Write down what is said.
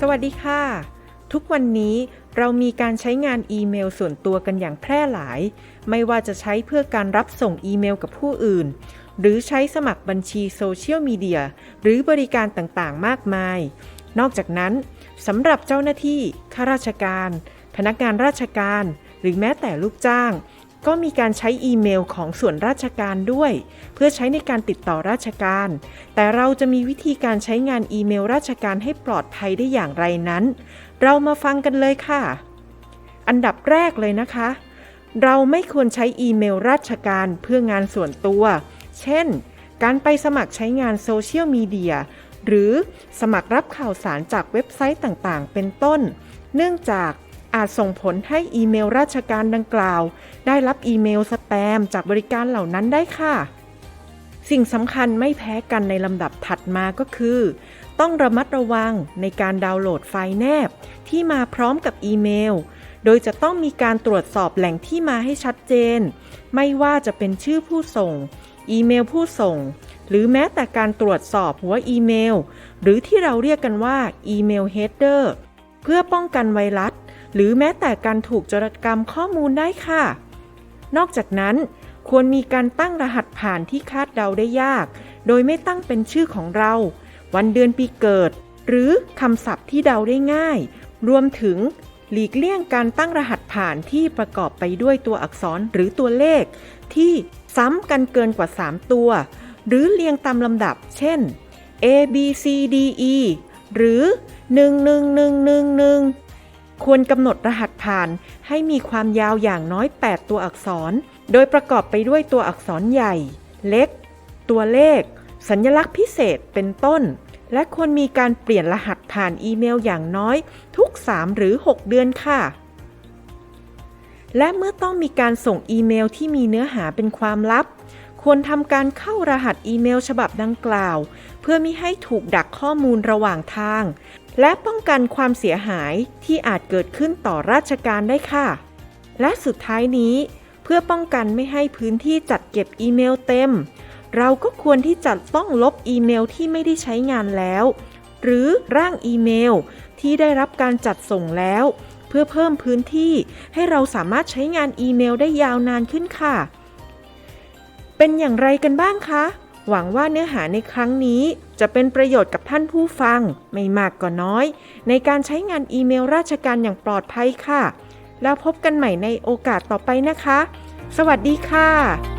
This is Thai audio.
สวัสดีค่ะ ทุกวันนี้เรามีการใช้งานอีเมลส่วนตัวกันอย่างแพร่หลาย ไม่ว่าจะใช้เพื่อการรับส่งอีเมลกับผู้อื่น หรือใช้สมัครบัญชีโซเชียลมีเดียหรือบริการต่างๆ มากมาย นอกจากนั้นสำหรับเจ้าหน้าที่ข้าราชการ พนักงานราชการ หรือแม้แต่ลูกจ้าง ก็มีการใช้อีเมลของส่วนราชการด้วย เพื่อใช้ในการติดต่อราชการ แต่เราจะมีวิธีการใช้งานอีเมลราชการให้ปลอดภัยได้อย่างไรนั้น เรามาฟังกันเลยค่ะ อันดับแรกเลยนะคะ เราไม่ควรใช้อีเมลราชการเพื่องานส่วนตัว เช่น การไปสมัครใช้งานโซเชียลมีเดียหรือสมัครรับข่าวสารจากเว็บไซต์ต่างๆ เป็นต้น เนื่องจาก อาจส่งผลให้อีเมลราชการดังกล่าว ได้รับอีเมลสแปมจากบริการเหล่านั้นได้ค่ะ สิ่งสำคัญไม่แพ้กันในลำดับถัดมาก็คือ ต้องระมัดระวังในการดาวน์โหลดไฟล์แนบ ที่มาพร้อมกับอีเมล โดยจะต้องมีการตรวจสอบแหล่งที่มาให้ชัดเจน ไม่ว่าจะเป็นชื่อผู้ส่ง อีเมลผู้ส่ง หรือแม้แต่การตรวจสอบหัวอีเมล หรือที่เราเรียกกันว่าอีเมลเฮดเดอร์เพื่อป้องกันไวรัส หรือแม้แต่การถูกจรกรรมข้อมูลได้ค่ะ นอกจากนั้น ควรมีการตั้งรหัสผ่านที่คาดเดาได้ยาก โดยไม่ตั้งเป็นชื่อของเรา วันเดือนปีเกิด หรือคำศัพท์ที่เดาได้ง่าย รวมถึงหลีกเลี่ยงการตั้งรหัสผ่านที่ประกอบไปด้วยตัวอักษรหรือตัวเลข ที่ซ้ำกันเกินกว่า 3 ตัว หรือเรียงตามลำดับ เช่น A B C D E หรือ 11111 ควรกำหนดรหัสผ่านให้มีความยาวอย่างน้อย 8 ตัวอักษร โดยประกอบไปด้วยตัวอักษรใหญ่ เล็ก ตัวเลข สัญลักษณ์พิเศษเป็นต้น และควรมีการเปลี่ยนรหัสผ่านอีเมลอย่างน้อยทุก 3 หรือ 6 เดือนค่ะ และเมื่อต้องมีการส่งอีเมลที่มีเนื้อหาเป็นความลับ ควรทำการเข้ารหัสอีเมลฉบับดังกล่าว เพื่อมิให้ถูกดักข้อมูลระหว่างทาง และป้องกันความเสียหายที่อาจเกิดขึ้นต่อราชการได้ค่ะ และสุดท้ายนี้ เพื่อป้องกันไม่ให้พื้นที่จัดเก็บอีเมลเต็ม เราก็ควรที่จะต้องลบอีเมลที่ไม่ได้ใช้งานแล้ว หรือร่างอีเมลที่ได้รับการจัดส่งแล้ว เพื่อเพิ่มพื้นที่ให้เราสามารถใช้งานอีเมลได้ยาวนานขึ้นค่ะ เป็นอย่างไรกันบ้างคะ หวังว่าเนื้อหาในครั้งนี้จะเป็นประโยชน์กับท่านผู้ฟัง ไม่มากก็น้อย ในการใช้งานอีเมลราชการอย่างปลอดภัยค่ะ แล้วพบกันใหม่ในโอกาสต่อไปนะคะ สวัสดีค่ะ